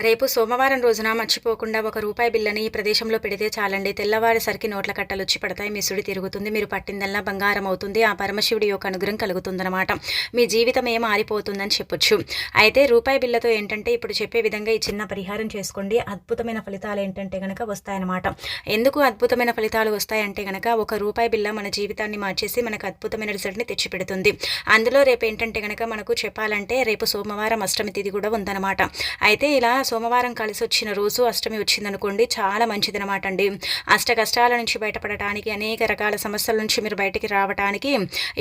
రేపు సోమవారం రోజున మర్చిపోకుండా ఒక రూపాయి బిల్లని ఈ ప్రదేశంలో పెడితే చాలండి. తెల్లవారేసరికి నోట్ల కట్టలు వచ్చి పడతాయి. మీ సుడి తిరుగుతుంది. మీరు పట్టిందల్లా బంగారం అవుతుంది. ఆ పరమశివుడి యొక్క అనుగ్రహం కలుగుతుందన్నమాట. మీ జీవితం ఏం మారిపోతుందని చెప్పొచ్చు. అయితే రూపాయి బిల్లతో ఏంటంటే ఇప్పుడు చెప్పే విధంగా ఈ చిన్న పరిహారం చేసుకోండి. అద్భుతమైన ఫలితాలు ఏంటంటే గనక వస్తాయన్నమాట. ఎందుకు అద్భుతమైన ఫలితాలు వస్తాయంటే గనక ఒక రూపాయి బిల్ల మన జీవితాన్ని మార్చేసి మనకు అద్భుతమైన రిజల్ట్ని తెచ్చిపెడుతుంది. అందులో రేపు ఏంటంటే గనక మనకు చెప్పాలంటే రేపు సోమవారం అష్టమి తిథి కూడా ఉందన్నమాట. అయితే ఇలా సోమవారం కలిసి వచ్చిన రోజు అష్టమి వచ్చిందనుకోండి చాలా మంచిదనమాట అండి అష్ట కష్టాల నుంచి బయటపడటానికి అనేక రకాల సమస్యల నుంచి మీరు బయటికి రావడానికి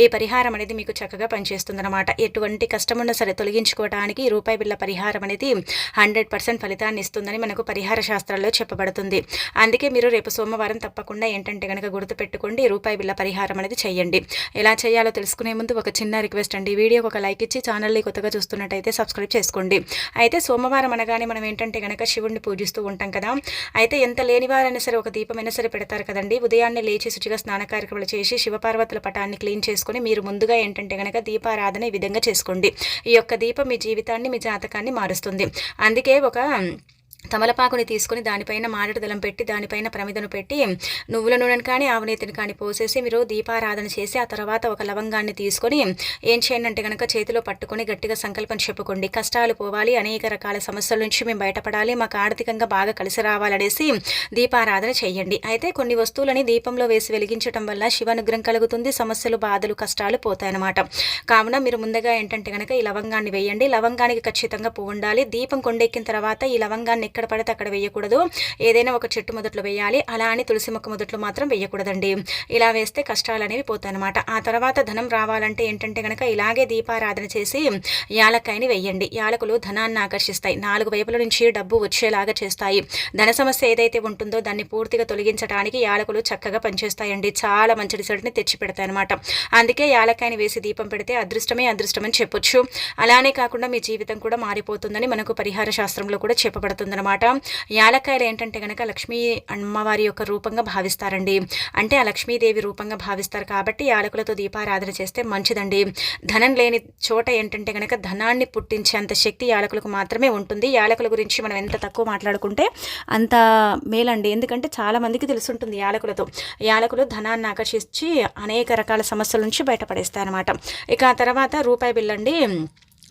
ఈ పరిహారం అనేది మీకు చక్కగా పనిచేస్తుందన్నమాట ఎటువంటి కష్టం ఉన్నా సరే తొలగించుకోవడానికి రూపాయి బిళ్ళ పరిహారం అనేది హండ్రెడ్ పర్సెంట్ ఫలితాన్ని ఇస్తుందని మనకు పరిహార శాస్త్రాల్లో చెప్పబడుతుంది. అందుకే మీరు రేపు సోమవారం తప్పకుండా ఏంటంటే కనుక గుర్తుపెట్టుకోండి రూపాయి బిళ్ళ పరిహారం అనేది చేయండి ఎలా చేయాలో తెలుసుకునే ముందు ఒక చిన్న రిక్వెస్ట్ అండి. వీడియోకి ఒక లైక్ ఇచ్చి ఛానల్ని కొత్తగా చూస్తున్నట్టయితే సబ్స్క్రైబ్ చేసుకోండి. అయితే సోమవారం అనగానే మన ఏంటంటే కనుక శివుడిని పూజిస్తూ ఉంటాం కదా. అయితే ఎంత లేనివారైనా సరే ఒక దీపమైనా సరే పెడతారు కదండి. ఉదయాన్నే లేచి శుచిగా స్నాన కార్యక్రమాలు చేసి శివపార్వతుల పటాన్ని క్లీన్ చేసుకుని మీరు ముందుగా ఏంటంటే కనుక దీపారాధన ఈ విధంగా చేసుకోండి. ఈ యొక్క దీపం మీ జీవితాన్ని మీ జాతకాన్ని మారుస్తుంది. అందుకే ఒక తమలపాకుని తీసుకొని దానిపైన మారడు దళం పెట్టి దానిపైన ప్రమిదను పెట్టి నువ్వుల నూనెను కానీ ఆవనేతిని కానీ పోసేసి మీరు దీపారాధన చేసి ఆ తర్వాత ఒక లవంగాన్ని తీసుకొని ఏం చేయండి అంటే కనుక చేతిలో పట్టుకొని గట్టిగా సంకల్పం చెప్పుకోండి. కష్టాలు పోవాలి అనేక రకాల సమస్యల నుంచి మేము బయటపడాలి మాకు ఆర్థికంగా బాగా కలిసి రావాలనేసి దీపారాధన చేయండి. అయితే కొన్ని వస్తువులని దీపంలో వేసి వెలిగించడం వల్ల శివానుగ్రహం కలుగుతుంది సమస్యలు బాధలు కష్టాలు పోతాయన్నమాట. కావున మీరు ముందుగా ఏంటంటే కనుక ఈ లవంగాన్ని వేయండి. లవంగానికి ఖచ్చితంగా పువ్వు ఉండాలి. దీపం కొండెక్కిన తర్వాత ఈ లవంగాన్ని ఎక్కడ పడితే అక్కడ వేయకూడదు. ఏదైనా ఒక చెట్టు మొదట్లో వేయాలి. అలా అని తులసి మొక్క మొదట్లో మాత్రం వేయకూడదండి. ఇలా వేస్తే కష్టాలు అనేవి పోతాయన్నమాట. ఆ తర్వాత ధనం రావాలంటే ఏంటంటే కనుక ఇలాగే దీపారాధన చేసి యాలక్కాయని వేయండి. యాలకులు ధనాన్ని ఆకర్షిస్తాయి. నాలుగు వైపుల నుంచి డబ్బు వచ్చేలాగా చేస్తాయి. ధన సమస్య ఏదైతే ఉంటుందో దాన్ని పూర్తిగా తొలగించడానికి యాలకులు చక్కగా పనిచేస్తాయండి. చాలా మంచి రిజల్ట్ని తెచ్చి పెడతాయి అనమాట అందుకే యాలక్కాయని వేసి దీపం పెడితే అదృష్టమే అదృష్టం అని చెప్పొచ్చు. అలానే కాకుండా మీ జీవితం కూడా మారిపోతుందని మనకు పరిహార శాస్త్రంలో కూడా చెప్పబడుతుంది అనమాట యాలక్కాయలు ఏంటంటే కనుక లక్ష్మీ అమ్మవారి యొక్క రూపంగా భావిస్తారండి. అంటే ఆ లక్ష్మీదేవి రూపంగా భావిస్తారు కాబట్టి యాలకులతో దీపారాధన చేస్తే మంచిదండి. ధనం లేని చోట ఏంటంటే కనుక ధనాన్ని పుట్టించేంత శక్తి యాలకులకు మాత్రమే ఉంటుంది. యాలకుల గురించి మనం ఎంత తక్కువ మాట్లాడుకుంటే అంత మేలండి. ఎందుకంటే చాలామందికి తెలుసుంటుంది యాలకులతో. యాలకులు ధనాన్ని ఆకర్షించి అనేక రకాల సమస్యల నుంచి బయటపడేస్తాయి అనమాట ఇక ఆ తర్వాత రూపాయి బిల్లండి.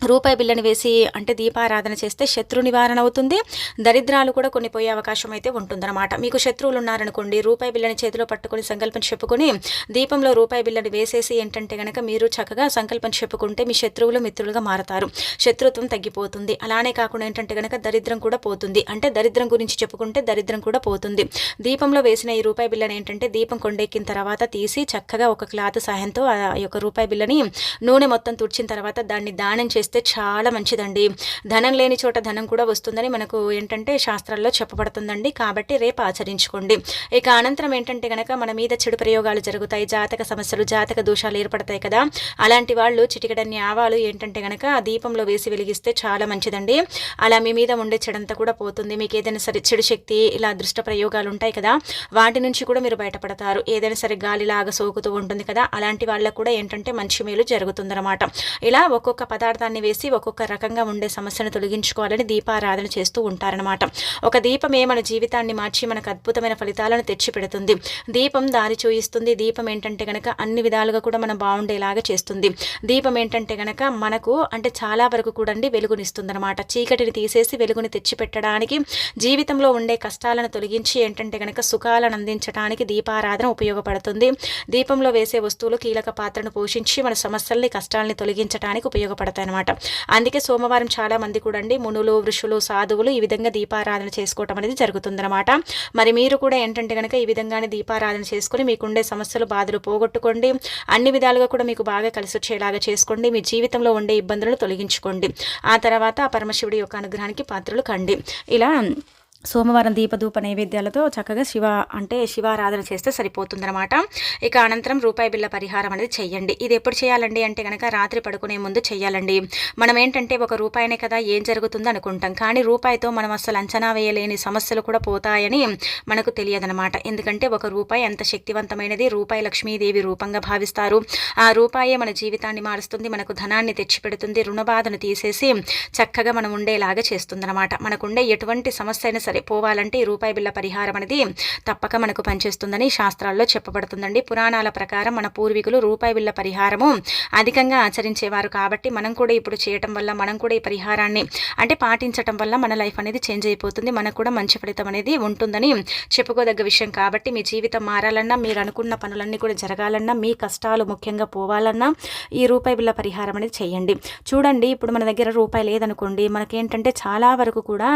రూపాయి బిల్లని వేసి అంటే దీపారాధన చేస్తే శత్రు నివారణ అవుతుంది. దరిద్రాలు కూడా కొన్ని పోయే అవకాశం అయితే ఉంటుందన్నమాట. మీకు శత్రువులు ఉన్నారనుకోండి రూపాయి బిల్లని చేతిలో పట్టుకొని సంకల్పం చెప్పుకొని దీపంలో రూపాయి బిల్లని వేసేసి ఏంటంటే కనుక మీరు చక్కగా సంకల్పం చెప్పుకుంటే మీ శత్రువులు మిత్రులుగా మారతారు. శత్రుత్వం తగ్గిపోతుంది. అలానే కాకుండా ఏంటంటే కనుక దరిద్రం కూడా పోతుంది. అంటే దరిద్రం గురించి చెప్పుకుంటే దరిద్రం కూడా పోతుంది. దీపంలో వేసిన ఈ రూపాయి బిల్లని ఏంటంటే దీపం కొండెక్కిన తర్వాత తీసి చక్కగా ఒక క్లాత్ సహాయంతో ఆ యొక్క రూపాయి బిల్లని నూనె మొత్తం తుడిచిన తర్వాత దాన్ని దానం చేసి చేస్తే చాలా మంచిదండి. ధనం లేని చోట ధనం కూడా వస్తుందని మనకు ఏంటంటే శాస్త్రాల్లో చెప్పబడుతుందండి. కాబట్టి రేపు ఆచరించుకోండి. ఇక అనంతరం ఏంటంటే కనుక మన మీద చెడు ప్రయోగాలు జరుగుతాయి. జాతక సమస్యలు జాతక దోషాలు ఏర్పడతాయి కదా. అలాంటి వాళ్ళు చిటికడన్ని ఆవాలు ఏంటంటే కనుక దీపంలో వేసి వెలిగిస్తే చాలా మంచిదండి. అలా మీ మీద ఉండే చెడంతా కూడా పోతుంది. మీకు ఏదైనా సరే చెడు శక్తి ఇలా దృష్ట ప్రయోగాలు ఉంటాయి కదా. వాటి నుంచి కూడా మీరు బయటపడతారు. ఏదైనా సరే గాలిలాగా సోకుతూ ఉంటుంది కదా. అలాంటి వాళ్ళకు కూడా ఏంటంటే మంచి మేలు జరుగుతుందన్నమాట. ఇలా ఒక్కొక్క పదార్థాన్ని దీపాన్ని వేసి ఒక్కొక్క రకంగా ఉండే సమస్యను తొలగించుకోవాలని దీపారాధన చేస్తూ ఉంటారనమాట ఒక దీపమే మన జీవితాన్ని మార్చి మనకు అద్భుతమైన ఫలితాలను తెచ్చిపెడుతుంది. దీపం దారి చూయిస్తుంది. దీపం ఏంటంటే కనుక అన్ని విధాలుగా కూడా మనం బాగుండేలాగా చేస్తుంది. దీపం ఏంటంటే కనుక మనకు అంటే చాలా వరకు కూడా వెలుగునిస్తుంది అనమాట చీకటిని తీసేసి వెలుగుని తెచ్చిపెట్టడానికి జీవితంలో ఉండే కష్టాలను తొలగించి ఏంటంటే కనుక సుఖాలను అందించడానికి దీపారాధన ఉపయోగపడుతుంది. దీపంలో వేసే వస్తువులు కీలక పాత్రను పోషించి మన సమస్యల్ని కష్టాలని తొలగించడానికి ఉపయోగపడతాయి అనమాట అందుకే సోమవారం చాలా మంది కూడా అండి మునులు ఋషులు సాధువులు ఈ విధంగా దీపారాధన చేసుకోవటం అనేది జరుగుతుందన్నమాట మరి మీరు కూడా ఏంటంటే కనుక ఈ విధంగానే దీపారాధన చేసుకొని మీకుండే సమస్యలు బాధలు పోగొట్టుకోండి. అన్ని విధాలుగా కూడా మీకు బాగా కలిసి వచ్చేలాగా చేసుకోండి. మీ జీవితంలో ఉండే ఇబ్బందులను తొలగించుకోండి. ఆ తర్వాత ఆ పరమశివుడి యొక్క అనుగ్రహానికి పాత్రలు కండి. ఇలా సోమవారం దీపధూప నైవేద్యాలతో చక్కగా శివ అంటే శివారాధన చేస్తే సరిపోతుందనమాట ఇక అనంతరం రూపాయి బిల్ల పరిహారం అనేది చెయ్యండి ఇది ఎప్పుడు చేయాలండి అంటే కనుక రాత్రి పడుకునే ముందు చేయాలండి. మనం ఏంటంటే ఒక రూపాయినే కదా ఏం జరుగుతుందో అనుకుంటాం. కానీ రూపాయితో మనం అసలు అంచనా వేయలేని సమస్యలు కూడా పోతాయని మనకు తెలియదనమాట ఎందుకంటే ఒక రూపాయి ఎంత శక్తివంతమైనది రూపాయి లక్ష్మీదేవి రూపంగా భావిస్తారు. ఆ రూపాయే మన జీవితాన్ని మారుస్తుంది మనకు ధనాన్ని తెచ్చిపెడుతుంది రుణబాధను తీసేసి చక్కగా మనం ఉండేలాగా చేస్తుందనమాట మనకుండే ఎటువంటి సమస్య అయినా సరే పోవాలంటే ఈ రూపాయి బిళ్ళ పరిహారం అనేది తప్పక మనకు పనిచేస్తుందని శాస్త్రాల్లో చెప్పబడుతుందండి. పురాణాల ప్రకారం మన పూర్వీకులు రూపాయి బిళ్ళ పరిహారము అధికంగా ఆచరించేవారు కాబట్టి మనం కూడా ఇప్పుడు చేయటం వల్ల మనం కూడా ఈ పరిహారాన్ని అంటే పాటించటం వల్ల మన లైఫ్ అనేది చేంజ్ అయిపోతుంది. మనకు కూడా మంచి ఫలితం అనేది ఉంటుందని చెప్పుకోదగ్గ విషయం కాబట్టి మీ జీవితం మారాలన్నా మీరు అనుకున్న పనులన్నీ కూడా జరగాలన్నా మీ కష్టాలు ముఖ్యంగా పోవాలన్నా ఈ రూపాయి బిళ్ళ పరిహారం అనేది చేయండి. చూడండి ఇప్పుడు మన దగ్గర రూపాయి లేదనుకోండి మనకేంటంటే చాలా వరకు కూడా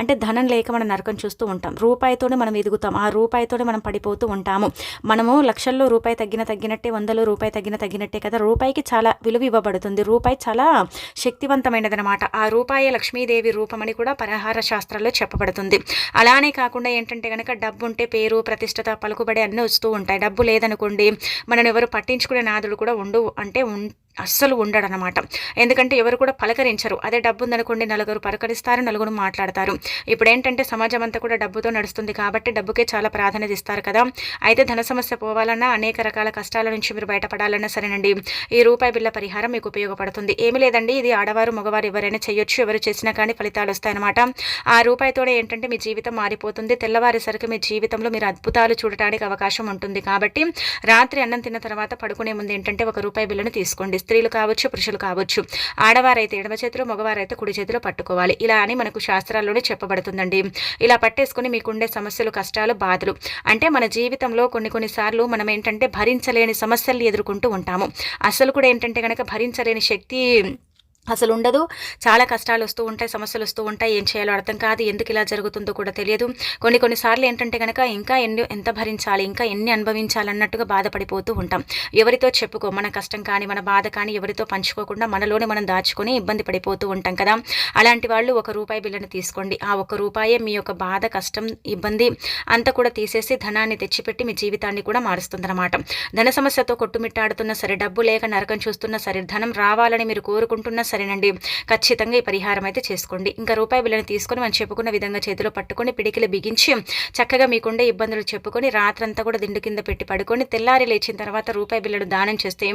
అంటే ధనం లేక మనం నరకం చూస్తూ ఉంటాం. రూపాయితోనే మనం ఎదుగుతాం. ఆ రూపాయితోనే మనం పడిపోతూ ఉంటాము. మనము లక్షల్లో రూపాయి తగ్గిన తగ్గినట్టే వందలో రూపాయి తగ్గిన తగ్గినట్టే కదా? రూపాయికి చాలా విలువ ఇవ్వబడుతుంది. రూపాయి చాలా శక్తివంతమైనదనమాట ఆ రూపాయి లక్ష్మీదేవి రూపమని కూడా పరిహార శాస్త్రాల్లో చెప్పబడుతుంది. అలానే కాకుండా ఏంటంటే కనుక డబ్బు ఉంటే పేరు ప్రతిష్టత పలుకుబడి అన్నీ వస్తూ ఉంటాయి. డబ్బు లేదనుకోండి మనని ఎవరు పట్టించుకునే నాదుడు కూడా ఉండు అంటే ఉం అస్సలు ఉండడనమాట ఎందుకంటే ఎవరు కూడా పలకరించరు. అదే డబ్బు ఉందనుకోండి నలుగురు పలకరిస్తారు నలుగురు మాట్లాడతారు. ఇప్పుడు ఏంటంటే సమాజం అంతా కూడా డబ్బుతో నడుస్తుంది కాబట్టి డబ్బుకే చాలా ప్రాధాన్యత ఇస్తారు కదా. అయితే ధన సమస్య పోవాలన్నా అనేక రకాల కష్టాల నుంచి మీరు బయటపడాలన్నా సరేనండి. ఈ రూపాయి బిల్ల పరిహారం మీకు ఉపయోగపడుతుంది. ఏమి లేదండి. ఇది ఆడవారు మగవారు ఎవరైనా చేయొచ్చు ఎవరు చేసినా కానీ ఫలితాలు వస్తాయన్నమాట. ఆ రూపాయితోనే ఏంటంటే మీ జీవితం మారిపోతుంది. తెల్లవారేసరికి మీ జీవితంలో మీరు అద్భుతాలు చూడటానికి అవకాశం ఉంటుంది కాబట్టి రాత్రి అన్నం తిన్న తర్వాత పడుకునే ముందు ఏంటంటే ఒక రూపాయి బిల్లును తీసుకోండి. స్త్రీలు కావచ్చు పురుషులు కావచ్చు. ఆడవారైతే ఎడమ చేతిలో మగవారైతే కుడి చేతిలో పట్టుకోవాలి. ఇలా అని మనకు శాస్త్రాల్లోనే చెప్పబడుతుందండి. ఇలా పట్టేసుకుని మీకుండే సమస్యలు కష్టాలు బాధలు. అంటే మన జీవితంలో కొన్ని కొన్నిసార్లు మనం ఏంటంటే భరించలేని సమస్యలు ఎదుర్కొంటూ ఉంటాము. అసలు కూడా ఏంటంటే కనుక భరించలేని శక్తి అసలు ఉండదు చాలా కష్టాలు వస్తూ ఉంటాయి సమస్యలు వస్తూ ఉంటాయి. ఏం చేయాలో అర్థం కాదు. ఎందుకు ఇలా జరుగుతుందో కూడా తెలియదు. కొన్ని కొన్నిసార్లు ఏంటంటే కనుక ఇంకా ఎన్ని ఎంత భరించాలి ఇంకా ఎన్ని అనుభవించాలన్నట్టుగా బాధపడిపోతూ ఉంటాం. ఎవరితో చెప్పుకో మన కష్టం కానీ మన బాధ కానీ ఎవరితో పంచుకోకుండా మనలోనే మనం దాచుకొని ఇబ్బంది పడిపోతూ ఉంటాం కదా. అలాంటి వాళ్ళు ఒక రూపాయి బిల్లును తీసుకోండి. ఆ ఒక రూపాయే మీ యొక్క బాధ కష్టం ఇబ్బంది అంతా కూడా తీసేసి ధనాన్ని తెచ్చిపెట్టి మీ జీవితాన్ని కూడా మారుస్తుందన్నమాట. ధన సమస్యతో కొట్టుమిట్టాడుతున్న సరే డబ్బు లేక నరకం చూస్తున్నా సరే ధనం రావాలని మీరు కోరుకుంటున్నా సరే సరేనండి. ఖచ్చితంగా ఈ పరిహారం అయితే చేసుకోండి. ఇంకా రూపాయి బిల్లని తీసుకొని మనం చెప్పుకున్న విధంగా చేతిలో పట్టుకొని పిడికిలు బిగించి చక్కగా మీకుండే ఇబ్బందులు చెప్పుకొని రాత్రంతా కూడా దిండు కింద పెట్టి పడుకొని తెల్లారి లేచిన తర్వాత రూపాయి బిల్లను దానం చేస్తే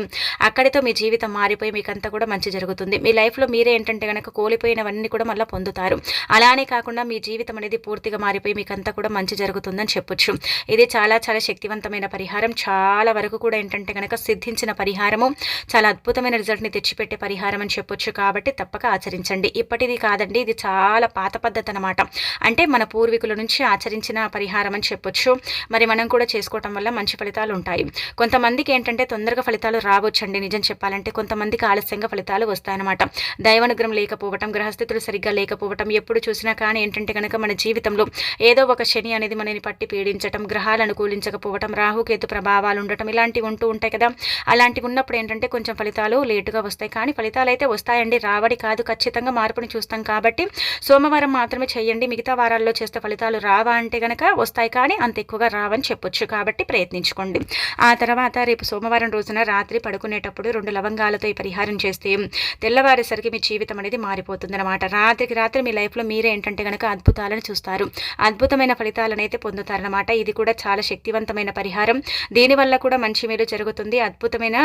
అక్కడితో మీ జీవితం మారిపోయి మీకంతా కూడా మంచి జరుగుతుంది. మీ లైఫ్లో మీరే ఏంటంటే కనుక కోల్పోయినవన్నీ కూడా మళ్ళీ పొందుతారు. అలానే కాకుండా మీ జీవితం అనేది పూర్తిగా మారిపోయి మీకంతా కూడా మంచి జరుగుతుందని చెప్పొచ్చు. ఇది చాలా చాలా శక్తివంతమైన పరిహారం. చాలా వరకు కూడా ఏంటంటే కనుక సిద్ధించిన పరిహారము చాలా అద్భుతమైన రిజల్ట్ని తెచ్చిపెట్టే పరిహారం అని చెప్పొచ్చు. కాబట్టి తప్పక ఆచరించండి. ఇప్పటిది కాదండి ఇది చాలా పాత పద్ధతి అనమాట అంటే మన పూర్వీకుల నుంచి ఆచరించిన పరిహారం అని చెప్పొచ్చు. మరి మనం కూడా చేసుకోవటం వల్ల మంచి ఫలితాలు ఉంటాయి. కొంతమందికి ఏంటంటే తొందరగా ఫలితాలు రావచ్చండి నిజం చెప్పాలంటే. కొంతమందికి ఆలస్యంగా ఫలితాలు వస్తాయన్నమాట. దైవానుగ్రహం లేకపోవటం గ్రహస్థితులు సరిగ్గా లేకపోవటం ఎప్పుడు చూసినా కానీ ఏంటంటే కనుక మన జీవితంలో ఏదో ఒక శని అనేది మనని పట్టి పీడించటం గ్రహాలు అనుకూలించకపోవటం రాహుకేతు ప్రభావాలు ఉండటం ఇలాంటివి ఉంటూ ఉంటాయి కదా. అలాంటివి ఉన్నప్పుడు ఏంటంటే కొంచెం ఫలితాలు లేటుగా వస్తాయి. కానీ ఫలితాలు అయితే వస్తాయి. వస్తాయండి రాబడి రావడి కాదు ఖచ్చితంగా మార్పుని చూస్తాం కాబట్టి సోమవారం మాత్రమే చేయండి. మిగతా వారాల్లో చేస్తే ఫలితాలు రావా అంటే కనుక వస్తాయి కానీ అంత ఎక్కువగా రావని చెప్పొచ్చు కాబట్టి ప్రయత్నించుకోండి. ఆ తర్వాత రేపు సోమవారం రోజున రాత్రి పడుకునేటప్పుడు రెండు లవంగాలతో ఈ పరిహారం చేస్తే తెల్లవారేసరికి మీ జీవితం అనేది మారిపోతుంది అనమాట రాత్రికి రాత్రి మీ లైఫ్లో మీరే ఏంటంటే కనుక అద్భుతాలను చూస్తారు. అద్భుతమైన ఫలితాలను అయితే పొందుతారనమాట ఇది కూడా చాలా శక్తివంతమైన పరిహారం. దీనివల్ల కూడా మంచి మేలు జరుగుతుంది. అద్భుతమైన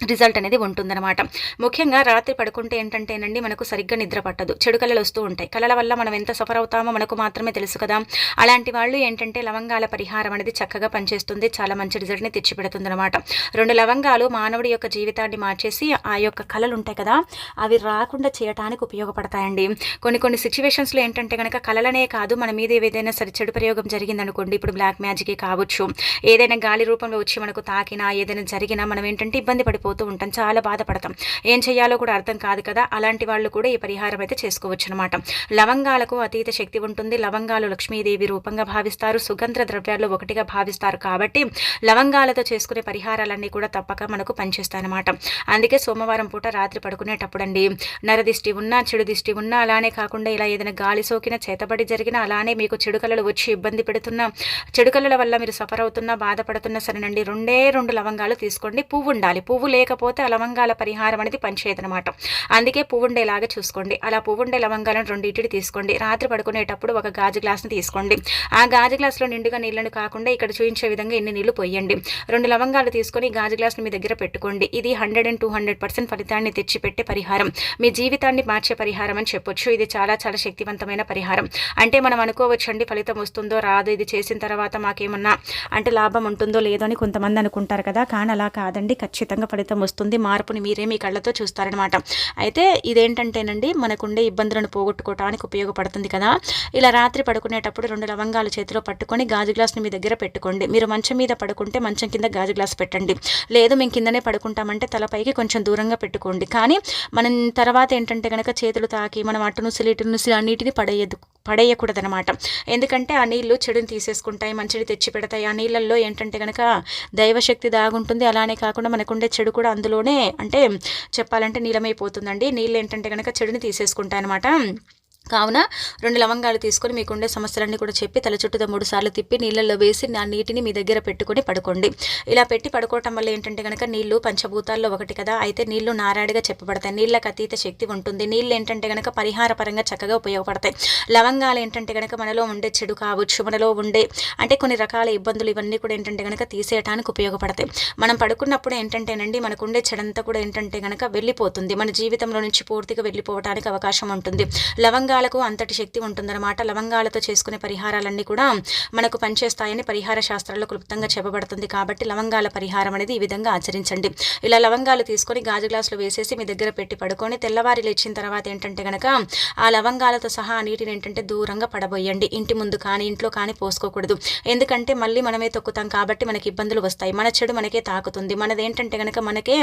రిజల్ట్ అనేది ఉంటుందన్నమాట. ముఖ్యంగా రాత్రి పడుకుంటే ఏంటంటేనండి మనకు సరిగ్గా నిద్ర పట్టదు. చెడు కళలు వస్తూ ఉంటాయి. కళల వల్ల మనం ఎంత సఫర్ అవుతామో మనకు మాత్రమే తెలుసు కదా. అలాంటి వాళ్ళు ఏంటంటే లవంగాల పరిహారం అనేది చక్కగా పనిచేస్తుంది. చాలా మంచి రిజల్ట్ని తెచ్చిపెడుతుంది అనమాట రెండు లవంగాలు మానవుడి యొక్క జీవితాన్ని మార్చేసి ఆ యొక్క కళలు ఉంటాయి కదా అవి రాకుండా చేయటానికి ఉపయోగపడతాయండి. కొన్ని కొన్ని సిచ్యువేషన్స్లో ఏంటంటే కనుక కళలనే కాదు మన మీద ఏదైనా సరే చెడు ప్రయోగం జరిగిందనుకోండి ఇప్పుడు బ్లాక్ మ్యాజిక్ కావచ్చు. ఏదైనా గాలి రూపంలో వచ్చి మనకు తాకినా ఏదైనా జరిగినా మనం ఏంటంటే ఇబ్బంది పడిపో పోతూ ఉంటాం. చాలా బాధపడతాం. ఏం చేయాలో కూడా అర్థం కాదు కదా. అలాంటి వాళ్ళు కూడా ఈ పరిహారం అయితే చేసుకోవచ్చు అనమాట లవంగాలకు అతీత శక్తి ఉంటుంది. లవంగాలు లక్ష్మీదేవి రూపంగా భావిస్తారు. సుగంధ ద్రవ్యాల్లో ఒకటిగా భావిస్తారు కాబట్టి లవంగాలతో చేసుకునే పరిహారాలన్నీ కూడా తప్పక మనకు పనిచేస్తాయన్నమాట. అందుకే సోమవారం పూట రాత్రి పడుకునేటప్పుడు అండి నరదిష్టి ఉన్నా చెడు దిష్టి ఉన్నా అలానే కాకుండా ఇలా ఏదైనా గాలి సోకిన చేతబడి జరిగినా అలానే మీకు చెడు కళలు వచ్చి ఇబ్బంది పెడుతున్నా చెడు కళల వల్ల మీరు సఫర్ అవుతున్నా బాధపడుతున్నా సరేనండి. రెండే రెండు లవంగాలు తీసుకోండి. పువ్వు ఉండాలి. పువ్వు లేకపోతే ఆ లవంగాల పరిహారం అనేది పనిచేయదనమాట అందుకే పువ్వుండేలాగా చూసుకోండి. అలా పువ్వుండే లవంగాలను రెండింటిని తీసుకోండి. రాత్రి పడుకునేటప్పుడు ఒక గాజు గ్లాస్ని తీసుకోండి. ఆ గాజు గ్లాస్లో నిండుగా నీళ్ళను కాకుండా ఇక్కడ చూపించే విధంగా ఎన్ని నీళ్ళు పోయండి. రెండు లవంగాలు తీసుకొని గాజు గ్లాస్ని మీ దగ్గర పెట్టుకోండి. ఇది hundred and two hundred percent ఫలితాన్ని తెచ్చిపెట్టే పరిహారం. మీ జీవితాన్ని మార్చే పరిహారం అని చెప్పొచ్చు. ఇది చాలా చాలా శక్తివంతమైన పరిహారం. అంటే మనం అనుకోవచ్చండి ఫలితం వస్తుందో రాదు ఇది చేసిన తర్వాత మాకేమన్నా అంటే లాభం ఉంటుందో లేదో అని కొంతమంది అనుకుంటారు కదా. కానీ అలా కాదండి. ఖచ్చితంగా ఫలితం వస్తుంది. మార్పుని మీరే మీ కళ్ళతో చూస్తారనమాట అయితే ఇదేంటంటేనండి మనకుండే ఇబ్బందులను పోగొట్టుకోవడానికి ఉపయోగపడుతుంది కదా. ఇలా రాత్రి పడుకునేటప్పుడు రెండు లవంగాలు చేతిలో పట్టుకొని గాజు గ్లాస్ని మీ దగ్గర పెట్టుకోండి. మీరు మంచం మీద పడుకుంటే మంచం కింద గాజు గ్లాస్ పెట్టండి. లేదు మేము కిందనే పడుకుంటామంటే తలపైకి కొంచెం దూరంగా పెట్టుకోండి. కానీ మనం తర్వాత ఏంటంటే కనుక చేతులు తాకి మనం అటు సిలిటును ఇటు నుసిలి అన్నిటిని పడేయద్దు పడేయకూడదు అనమాట ఎందుకంటే ఆ నీళ్ళు చెడుని తీసేసుకుంటాయి మంచిని తెచ్చి పెడతాయి ఆ నీళ్ళల్లో ఏంటంటే కనుక దైవశక్తి దాగుంటుంది. అలానే కాకుండా మనకుండే చెడు కూడా అందులోనే అంటే చెప్పాలంటే నీలమైపోతుందండి నీళ్ళు ఏంటంటే కనుక చెడుని తీసేసుకుంటాయి అనమాట కావున రెండు లవంగాలు తీసుకొని మీకుండే సమస్యలన్నీ కూడా చెప్పి తల చుట్టూ మూడు సార్లు తిప్పి నీళ్ళల్లో వేసి ఆ నీటిని మీ దగ్గర పెట్టుకొని పడుకోండి. ఇలా పెట్టి పడుకోవటం వల్ల ఏంటంటే కనుక నీళ్ళు పంచభూతాల్లో ఒకటి కదా అయితే నీళ్ళు నారాడిగా చెప్పబడతాయి. నీళ్ళకి అతీత శక్తి ఉంటుంది. నీళ్ళు ఏంటంటే కనుక పరిహార పరంగా చక్కగా ఉపయోగపడతాయి. లవంగాలు ఏంటంటే కనుక మనలో ఉండే చెడు కావచ్చు మనలో ఉండే అంటే కొన్ని రకాల ఇబ్బందులు ఇవన్నీ కూడా ఏంటంటే కనుక తీసేయడానికి ఉపయోగపడతాయి. మనం పడుకున్నప్పుడు ఏంటంటేనండి మనకు ఉండే చెడంతా కూడా ఏంటంటే కనుక వెళ్ళిపోతుంది. మన జీవితంలో నుంచి పూర్తిగా వెళ్ళిపోవడానికి అవకాశం ఉంటుంది. లవంగా లవంగాలకు అంతటి శక్తి ఉంటుందన్నమాట. లవంగాలతో చేసుకునే పరిహారాలన్నీ కూడా మనకు పనిచేస్తాయని పరిహార శాస్త్రాల్లో క్లుప్తంగా చెప్పబడుతుంది. కాబట్టి లవంగాల పరిహారం అనేది ఈ విధంగా ఆచరించండి. ఇలా లవంగాలు తీసుకొని గాజు గ్లాసులో వేసేసి మీ దగ్గర పెట్టి పడుకొని తెల్లవారి లేచిన తర్వాత ఏంటంటే కనుక ఆ లవంగాలతో సహా నీటిని ఏంటంటే దూరంగా పడబోయండి. ఇంటి ముందు కానీ ఇంట్లో కానీ పోసుకోకూడదు. ఎందుకంటే మళ్ళీ మనమే తొక్కుతాం కాబట్టి మనకి ఇబ్బందులు వస్తాయి. మన చెడు మనకే తాకుతుంది. మనది ఏంటంటే కనుక మనకే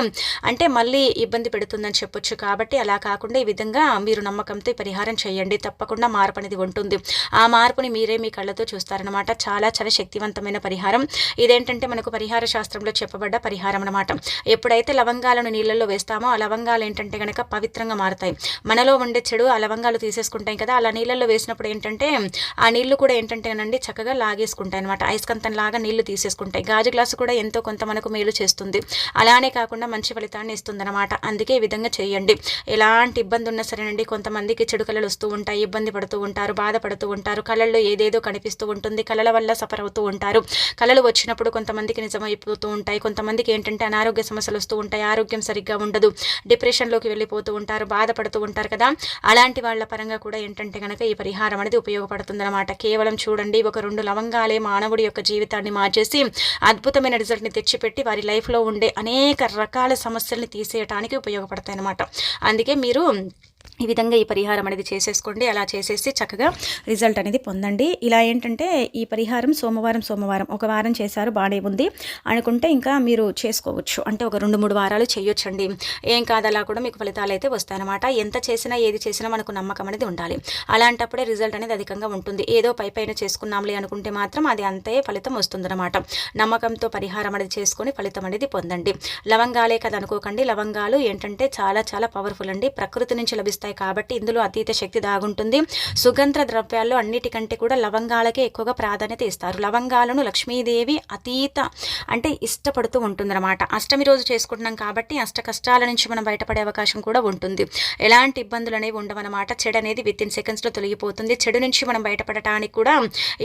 అంటే మళ్ళీ ఇబ్బంది పెడుతుందని చెప్పొచ్చు. కాబట్టి అలా కాకుండా ఈ విధంగా మీరు నమ్మకంతో పరిహారం చేయండి. చేయండి తప్పకుండా మార్పు అనేది ఉంటుంది. ఆ మార్పుని మీరే మీ కళ్ళతో చూస్తారనమాట చాలా చాలా శక్తివంతమైన పరిహారం. ఇదేంటంటే మనకు పరిహార శాస్త్రంలో చెప్పబడ్డ పరిహారం అనమాట ఎప్పుడైతే లవంగాలను నీళ్ళల్లో వేస్తామో ఆ లవంగాలు ఏంటంటే కనుక పవిత్రంగా మారుతాయి. మనలో ఉండే చెడు ఆ లవంగాలు తీసేసుకుంటాయి కదా అలా నీళ్ళల్లో వేసినప్పుడు ఏంటంటే ఆ నీళ్ళు కూడా ఏంటంటేనండి చక్కగా లాగేసుకుంటాయి అనమాట ఐస్కంతం లాగా నీళ్ళు తీసేసుకుంటాయి. గాజు గ్లాసు కూడా ఎంతో కొంత మనకు మేలు చేస్తుంది. అలానే కాకుండా మంచి ఫలితాన్ని ఇస్తుందనమాట అందుకే ఈ విధంగా చేయండి. ఎలాంటి ఇబ్బంది ఉన్నా సరేనండి కొంతమందికి చెడు కళలు వస్తూ ఉంటాయి ఇబ్బంది పడుతూ ఉంటారు బాధపడుతూ ఉంటారు కళల్లో ఏదేదో కనిపిస్తూ ఉంటుంది కళల వల్ల సఫర్ అవుతూ ఉంటారు. కళలు వచ్చినప్పుడు కొంతమందికి నిజమైపోతూ ఉంటాయి కొంతమందికి ఏంటంటే అనారోగ్య సమస్యలు వస్తూ ఉంటాయి ఆరోగ్యం సరిగ్గా ఉండదు డిప్రెషన్లోకి వెళ్ళిపోతూ ఉంటారు బాధపడుతూ ఉంటారు కదా. అలాంటి వాళ్ళ పరంగా కూడా ఏంటంటే కనుక ఈ పరిహారం అనేది ఉపయోగపడుతుందన్నమాట. కేవలం చూడండి ఒక రెండు లవంగాలే మానవుడి యొక్క జీవితాన్ని మార్చేసి అద్భుతమైన రిజల్ట్ని తెచ్చిపెట్టి వారి లైఫ్లో ఉండే అనేక రకాల సమస్యల్ని తీసేయటానికి ఉపయోగపడతాయి అన్నమాట అందుకే మీరు ఈ విధంగా ఈ పరిహారం అనేది చేసేసుకోండి. అలా చేసేసి చక్కగా రిజల్ట్ అనేది పొందండి. ఇలా ఏంటంటే ఈ పరిహారం సోమవారం సోమవారం ఒక వారం చేశారు బాగానే ఉంది అనుకుంటే ఇంకా మీరు చేసుకోవచ్చు. అంటే ఒక రెండు మూడు వారాలు చేయొచ్చండి. ఏం కాదు అలా కూడా మీకు ఫలితాలు అయితే వస్తాయన్నమాట. ఎంత చేసినా ఏది చేసినా మనకు నమ్మకం అనేది ఉండాలి. అలాంటప్పుడే రిజల్ట్ అనేది అధికంగా ఉంటుంది. ఏదో పై పైన చేసుకున్నాంలే అనుకుంటే మాత్రం అది అంతే ఫలితం వస్తుందన్నమాట. నమ్మకంతో పరిహారం అనేది చేసుకొని ఫలితం అనేది పొందండి. లవంగాలే కదా అనుకోకండి. లవంగాలు ఏంటంటే చాలా చాలా పవర్ఫుల్ అండి. ప్రకృతి నుంచి లభిస్తుంది వస్తాయి కాబట్టి ఇందులో అతీత శక్తి దాగుంటుంది. సుగంధ ద్రవ్యాల్లో అన్నిటికంటే కూడా లవంగాలకే ఎక్కువగా ప్రాధాన్యత ఇస్తారు. లవంగాలను లక్ష్మీదేవి అతీత అంటే ఇష్టపడుతూ ఉంటుందన్నమాట. అష్టమి రోజు చేసుకుంటున్నాం కాబట్టి అష్ట కష్టాల నుంచి మనం బయటపడే అవకాశం కూడా ఉంటుంది. ఎలాంటి ఇబ్బందులు అనేవి ఉండవన్నమాట. చెడు అనేది విత్ ఇన్ సెకండ్స్లో తొలగిపోతుంది. చెడు నుంచి మనం బయటపడటానికి కూడా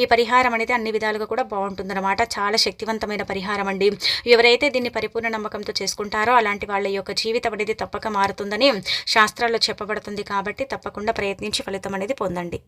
ఈ పరిహారం అనేది అన్ని విధాలుగా కూడా బాగుంటుందన్నమాట. చాలా శక్తివంతమైన పరిహారం అండి. ఎవరైతే దీన్ని పరిపూర్ణ నమ్మకంతో చేసుకుంటారో అలాంటి వాళ్ళ యొక్క జీవితం అనేది తప్పక మారుతుందని శాస్త్రాల్లో చెప్పబడుతుంది. కాబట్టి తప్పకుండా ప్రయత్నించి ఫలితం అనేది పొందండి.